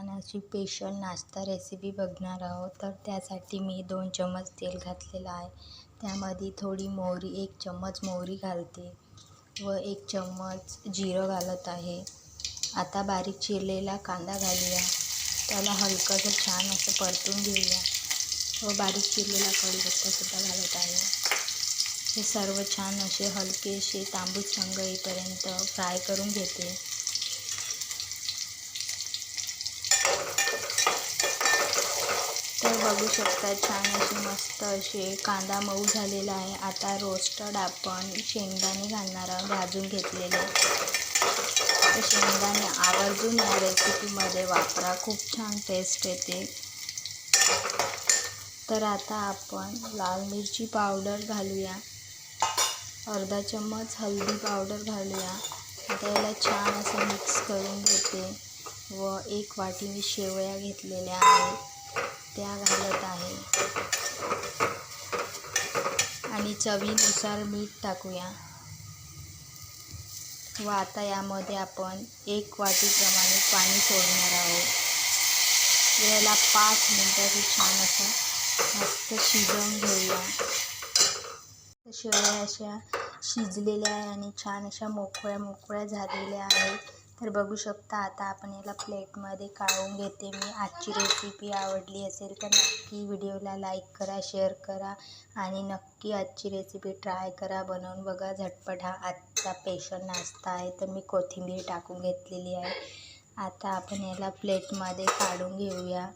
छान अशी पेशल नाश्ता रेसिपी बघणार आहोत. तर त्यासाठी मी दोन चम्मच तेल घातलेलं आहे. त्यामध्ये थोडी मोहरी एक चम्मच मोहरी घालते व एक चम्मच जिरं घालत आहे. आता बारीक चिरलेला कांदा घालूया. त्याला हलकंसं छान असं परतून घेऊया. व बारीक चिरलेला कढीपत्तासुद्धा घालत आहे. हे सर्व छान असे हलकेसे तांबूस रंग येईपर्यंत फ्राय करून घेते. तर बघू शकता छान असे मस्त असे कांदा मऊ झालेला आहे. आता रोस्टेड आपण शेंगदाणे घालणार आहोत भाजून घेतलेले. तर शेंगदाणे आवर्जून या रेसिपीमध्ये वापरा. खूप छान टेस्ट येते. तर आता आपण लाल मिरची पावडर घालूया. अर्धा चम्मच हळदी पावडर घालूया. आता याला छान असं मिक्स करून घेते. व एक वाटी मी शेवया घेतलेल्या आहेत. त्या घालत आहे. आणि चवीनुसार मीठ टाकूया. व आता यामध्ये आपण एक वाटीप्रमाणे पाणी सोडणार आहोत. याला पाच मिनटाची छान असं मस्त शिजवून घेऊया. शिवाय अशा शिजलेल्या आहे आणि छान अशा मोकळ्या मोकळ्या झालेल्या आहेत. तर बघू शकता आता आपण याला प्लेटमध्ये काढून घेते. मी आजची रेसिपी आवडली असेल तर नक्की व्हिडिओला लाईक करा शेअर करा आणि नक्की आजची रेसिपी ट्राय करा. बनवून बघा झटपट. हा आजचा पेशंट नाश्ता आहे तर मी कोथिंबीर टाकून घेतलेली आहे. आता आपण याला प्लेटमध्ये काढून घेऊया.